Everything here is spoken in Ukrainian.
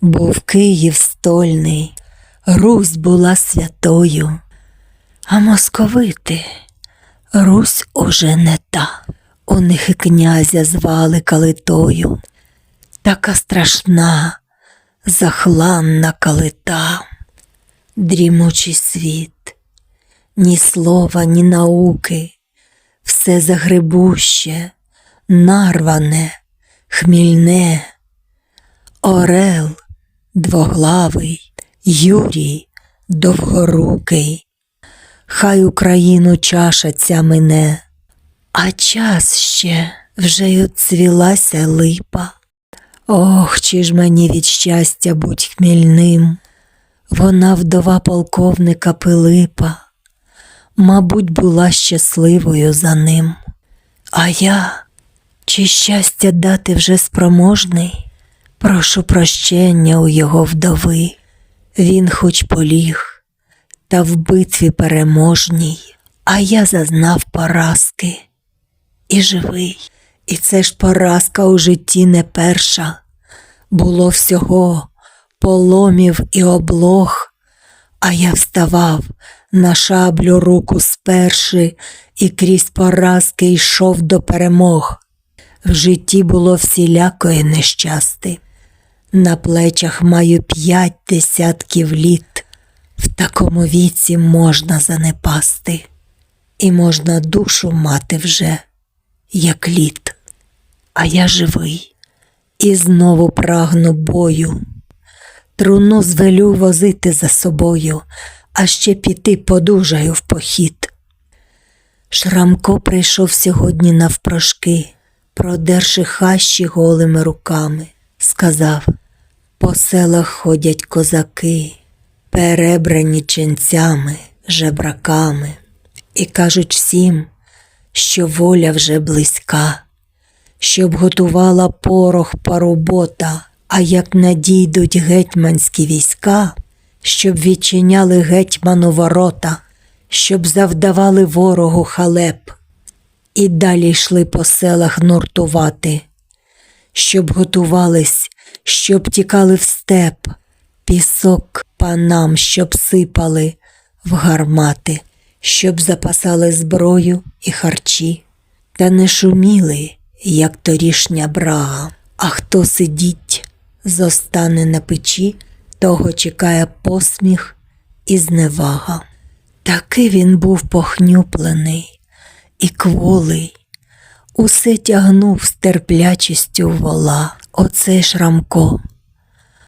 Був Київ стольний, Русь була святою, а московити Русь уже не та. У них і князя звали Калитою. Така страшна, захланна калита, дрімучий світ, ні слова, ні науки, все загребуще, нарване, хмільне, орел двоглавий, Юрій довгорукий. Хай Україну чаша ця мине, а час ще вже й оцвілася липа. Ох, чи ж мені від щастя будь хмільним, вона вдова полковника Пилипа, мабуть, була щасливою за ним. А я, чи щастя дати вже спроможний, прошу прощення у його вдови, він хоч поліг, та в битві переможній, а я зазнав поразки і живий. І це ж поразка у житті не перша. Було всього поломів і облог, а я вставав на шаблю руку сперши і крізь поразки йшов до перемог. В житті було всілякої нещасти. На плечах маю п'ять десятків літ. В такому віці можна занепасти, і можна душу мати вже, як лід. А я живий і знову прагну бою. Труну звелю возити за собою, а ще піти подужаю в похід. Шрамко прийшов сьогодні навпрошки, продерши хащі голими руками, сказав по селах ходять козаки, перебрані ченцями, жебраками, і кажуть всім, що воля вже близька, щоб готувала порох парубота, а як надійдуть гетьманські війська, щоб відчиняли гетьману ворота, щоб завдавали ворогу халеп, і далі йшли по селах нуртувати, щоб готувались, щоб тікали в степ, пісок панам, щоб сипали в гармати, щоб запасали зброю і харчі, та не шуміли, як торішня брага. А хто сидіть, зостане на печі, того чекає посміх і зневага. Такий він був похнюплений і кволий, усе тягнув з терплячістю вола. Оце Шрамко,